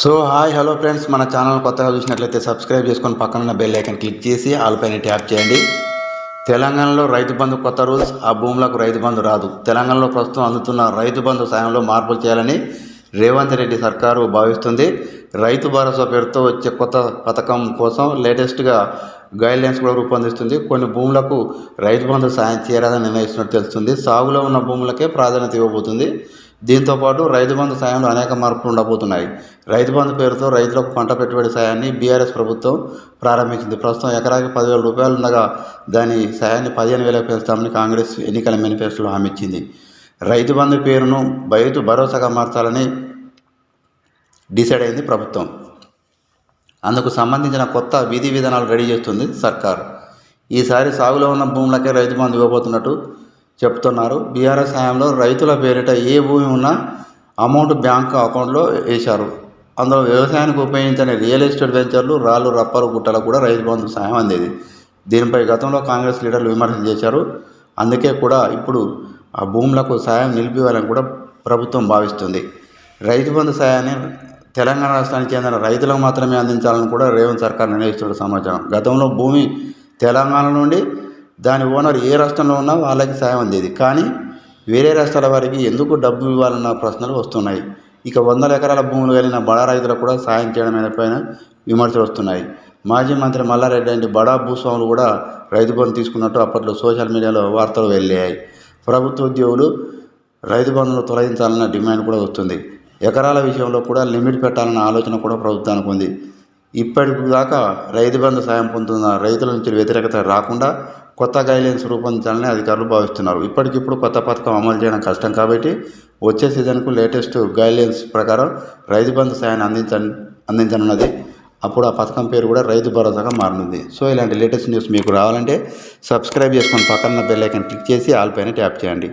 So hi hello friends మన channel కొత్తగా చూసినట్లయితే సబ్స్క్రైబ్ చేసుకొని పక్కన ఉన్న బెల్ ఐకన్ క్లిక్ చేసి ఆల్పైన ట్యాప్ చేయండి. తెలంగాణలో రైతు బంధు కొత్త రూల్స్ ఆ భూములకు రైతు బంధు రాదు. తెలంగాణలో ప్రస్తుతం అందుతున్న రైతు బంధు సాయంలో మార్పులు చేయాలని రేవంత్ రెడ్డి సర్కారు భావిస్తుంది. రైతు భరోసా పేరుతో వచ్చే కొత్త పథకం కోసం లేటెస్ట్గా గైడ్లైన్స్ కూడా రూపొందిస్తుంది. కొన్ని భూములకు రైతు బంధు సాయం చేరాదని నిర్ణయిస్తున్నట్టు తెలుస్తుంది. సాగులో ఉన్న భూములకే ప్రాధాన్యత ఇవ్వబోతుంది. దీంతోపాటు రైతు బంధు సాయంలో అనేక మార్పులు ఉండబోతున్నాయి. రైతు బంధు పేరుతో రైతులకు పంట పెట్టుబడి సాయాన్ని బీఆర్ఎస్ ప్రభుత్వం ప్రారంభించింది. ప్రస్తుతం ఎకరాకి పదివేల రూపాయలు ఉండగా దాని సాయాన్ని పదిహేను వేలకు పెంచుతామని కాంగ్రెస్ ఎన్నికల మేనిఫెస్టోలో హామీ ఇచ్చింది. రైతు బంధు పేరును రైతు భరోసాగా మార్చాలని డిసైడ్ అయింది ప్రభుత్వం. అందుకు సంబంధించిన కొత్త విధి విధానాలు రెడీ చేస్తుంది సర్కార్. ఈసారి సాగులో ఉన్న భూములకే రైతు బంధు ఇవ్వబోతున్నట్టు చెప్తున్నారు. బీఆర్ఎస్ హయాంలో రైతుల పేరిట ఏ భూమి ఉన్నా అమౌంట్ బ్యాంక్ అకౌంట్లో వేశారు. అందులో వ్యవసాయానికి ఉపయోగించని రియల్ ఎస్టేట్ వెంచర్లు రాళ్ళు రప్పలు గుట్టలు కూడా రైతు బంధు సాయం అందేది. దీనిపై గతంలో కాంగ్రెస్ లీడర్లు విమర్శలు చేశారు. అందుకే కూడా ఇప్పుడు ఆ భూములకు సాయం నిలిపివేయాలని కూడా ప్రభుత్వం భావిస్తుంది. రైతు బంధు సాయాన్ని తెలంగాణ రాష్ట్రానికి చెందిన రైతులకు మాత్రమే అందించాలని కూడా రేవంత్ సర్కార్ నిర్ణయిస్తున్న సమాచారం. గతంలో భూమి తెలంగాణ నుండి దాని ఓనర్ ఏ రాష్ట్రంలో ఉన్నా వాళ్ళకి సాయం అందేది. కానీ వేరే రాష్ట్రాల వారికి ఎందుకు డబ్బు ఇవ్వాలన్న ప్రశ్నలు వస్తున్నాయి. ఇక వందల ఎకరాల భూములు కలిగిన బడా రైతులకు కూడా సాయం చేయడం పైన విమర్శలు వస్తున్నాయి. మాజీ మంత్రి మల్లారెడ్డి లాంటి బడా భూస్వాములు కూడా రైతు బంధు తీసుకున్నట్టు అప్పట్లో సోషల్ మీడియాలో వార్తలు వెళ్ళాయి ప్రభుత్వ ఉద్యోగులు రైతు బంధువులు తొలగించాలన్న డిమాండ్ కూడా వస్తుంది. ఎకరాల విషయంలో కూడా లిమిట్ పెట్టాలన్న ఆలోచన కూడా ప్రభుత్వానికి ఉంది. ఇప్పటికి దాకా రైతు బంధు సాయం పొందుతున్న రైతుల నుంచి వ్యతిరేకత రాకుండా కొత్త గైడ్లైన్స్ రూపొందించాలని అధికారులు భావిస్తున్నారు. ఇప్పటికిప్పుడు కొత్త పథకం అమలు చేయడం కష్టం కాబట్టి వచ్చే సీజన్కు లేటెస్ట్ గైడ్లైన్స్ ప్రకారం రైతు బంధు సాయాన్ని అందించ అందించనున్నది. అప్పుడు ఆ పథకం పేరు కూడా రైతు భరోసాగా మారనుంది. సో ఇలాంటి లేటెస్ట్ న్యూస్ మీకు రావాలంటే సబ్స్క్రైబ్ చేసుకొని పక్కన బెల్ ఐకన్ క్లిక్ చేసి ఆల్ పైన ట్యాప్ చేయండి.